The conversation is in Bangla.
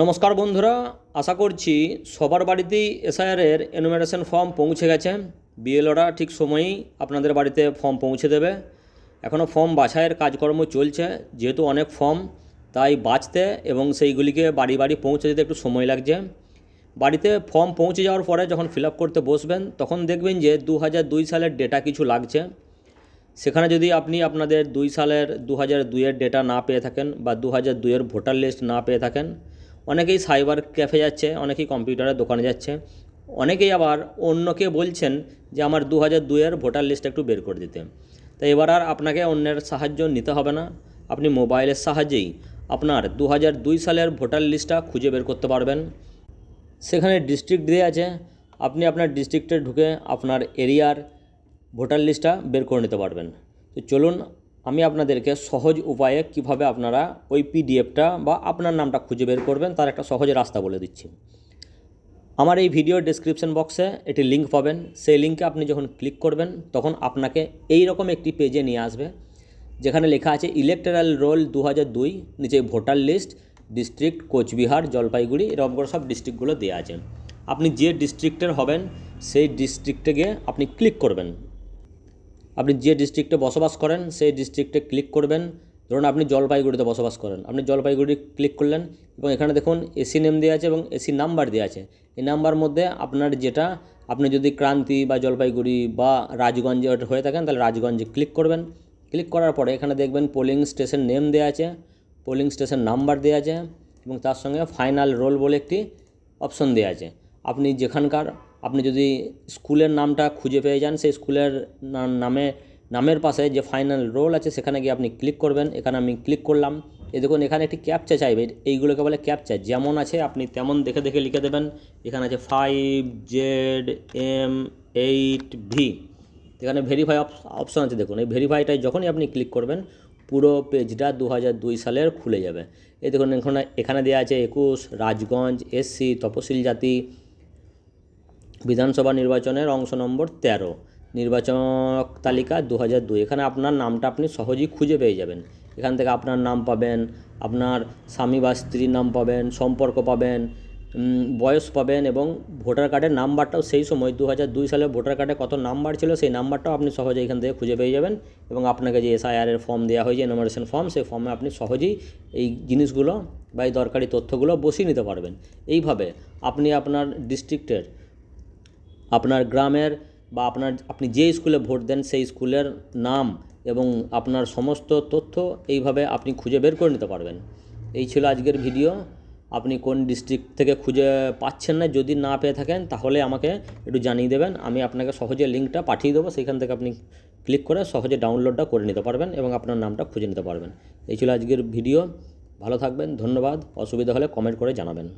নমস্কার বন্ধুরা, আশা করছি সবার বাড়িতেই এসআইআরের এনুমেরেশন ফর্ম পৌঁছে গেছে। বিএলওরা ঠিক সময়েই আপনাদের বাড়িতে ফর্ম পৌঁছে দেবে। এখনও ফর্ম বাছাইয়ের কাজকর্ম চলছে, যেহেতু অনেক ফর্ম তাই বাঁচতে এবং সেইগুলিকে বাড়ি বাড়ি পৌঁছে দিতে একটু সময় লাগছে। বাড়িতে ফর্ম পৌঁছে যাওয়ার পরে যখন ফিল করতে বসবেন, তখন দেখবেন যে দু হাজার দুই সালের ডেটা কিছু লাগছে। সেখানে যদি আপনি আপনাদের দুই সালের দু হাজার দুইয়ের ডেটা না পেয়ে থাকেন বা দু হাজার দুইয়ের ভোটার লিস্ট না পেয়ে থাকেন অনেকেই সাইবার ক্যাফে যাচ্ছে, অনেকেই কম্পিউটারের দোকানে যাচ্ছে। অনেকেই আবার অন্যকে বলছেন যে আমার দু হাজার দুইয়ের ভোটার লিস্ট একটু বের করে দিতে। তাই এবার আর আপনাকে অন্যের সাহায্য নিতে হবে না। আপনি মোবাইলের সাহায্যেই আপনার দু হাজার দুই সালের ভোটার লিস্টটা খুঁজে বের করতে পারবেন। সেখানে ডিস্ট্রিক্ট দেওয়া আছে। আপনি আপনার ডিস্ট্রিক্টে ঢুকে আপনার এরিয়ার ভোটার লিস্টটা বের করে নিতে পারবেন। তো চলুন আমি আপনাদেরকে সহজ উপায়ে কীভাবে আপনারা ওই পিডিএফটা বা আপনার নামটা খুঁজে বের করবেন, তার একটা সহজ রাস্তা বলে দিচ্ছি। আমার এই ভিডিওর ডেসক্রিপশন বক্সে একটি লিঙ্ক পাবেন। সেই লিঙ্কে আপনি যখন ক্লিক করবেন, তখন আপনাকে এই রকম একটি পেজে নিয়ে আসবে, যেখানে লেখা আছে ইলেকট্রাল রোল দু দুই নিচে voter list district Coochbehar, Jalpaiguri, এরকম করে সব ডিস্ট্রিক্টগুলো দেওয়া আছে। আপনি যে ডিস্ট্রিক্টের হবেন, সেই ডিস্ট্রিক্টে গিয়ে আপনি ক্লিক করবেন। আপনি যে ডিস্ট্রিক্টে বসবাস করেন, সেই ডিস্ট্রিক্টে ক্লিক করবেন। ধরুন আপনি জলপাইগুড়িতে বসবাস করেন। আপনি জলপাইগুড়ি ক্লিক করলেন এবং এখানে দেখুন এসি নেম দেওয়া আছে এবং এসি নাম্বার দেওয়া আছে। এই নাম্বার মধ্যে আপনার যেটা, আপনি যদি ক্রান্তি বা জলপাইগুড়ি বা রাজগঞ্জে হয়ে থাকেন, তাহলে রাজগঞ্জে ক্লিক করবেন। ক্লিক করার পরে এখানে দেখবেন পোলিং স্টেশন নেম দেওয়া আছে পোলিং স্টেশন নাম্বার দেওয়া আছে এবং তার সঙ্গে ফাইনাল রোল বলে একটি অপশন দেওয়া আছে। আপনি যেখানকার আপনি যদি স্কুলের নামটা খুঁজে পেয়ে যান, সেই স্কুলের নামে, নামের পাশে যে ফাইনাল রোল আছে, সেখানে গিয়ে আপনি ক্লিক করবেন। এখানে আমি ক্লিক করলাম। এই দেখুন, এখানে একটি ক্যাপচা চাইবে। এইগুলোকে বলে ক্যাপচা যেমন আছে, আপনি তেমন দেখে দেখে লিখে দেবেন। এখানে আছে five Z M eight V এখানে ভেরিফাই অপশন আছে। দেখুন, এই ভেরিফাইটাই যখনই আপনি ক্লিক করবেন, পুরো পেজটা দু দুই সালের খুলে যাবে। এই দেখুন, এখানে এখানে দেওয়া আছে একুশ, রাজগঞ্জ এসসি তপশিল জাতি। বিধানসভা নির্বাচনের অংশ নম্বর তেরো। নির্বাচক তালিকা দু হাজার দুই। এখানে আপনার নামটা আপনি সহজেই খুঁজে পেয়ে যাবেন। এখান থেকে আপনার নাম পাবেন, আপনার স্বামী বা স্ত্রীর নাম পাবেন, সম্পর্ক পাবেন বয়স পাবেন এবং ভোটার কার্ডের নাম্বারটাও সেই সময় দু হাজার দুই সালে ভোটার কার্ডে কত নাম্বার ছিল সেই নাম্বারটাও আপনি সহজে এখান থেকে খুঁজে পেয়ে যাবেন এবং আপনাকে যে এসআইআরের ফর্ম দেওয়া হয়েছে এনোমারেশন ফর্ম সেই ফর্মে আপনি সহজেই এই জিনিসগুলো বা এই দরকারি তথ্যগুলো বসিয়ে নিতে পারবেন। এইভাবে আপনি আপনার ডিস্ট্রিক্টের আপনার গ্রামের বা আপনার, আপনি যে স্কুলে ভোট দেন সেই স্কুলের নাম এবং আপনার সমস্ত তথ্য এইভাবে আপনি খুঁজে বের করে নিতে পারবেন। এই ছিল আজকের ভিডিও। আপনি কোন ডিস্ট্রিক্ট থেকে খুঁজে পাচ্ছেন না, যদি না পেয়ে থাকেন তাহলে আমাকে একটু জানিয়ে দেবেন। আমি আপনাকে সহজে লিঙ্কটা পাঠিয়ে দেবো। সেখান থেকে আপনি ক্লিক করে সহজে ডাউনলোডটা করে নিতে পারবেন এবং আপনার নামটা খুঁজে নিতে পারবেন। এই ছিল আজকের ভিডিও। ভালো থাকবেন, ধন্যবাদ। অসুবিধা হলে কমেন্ট করে জানাবেন।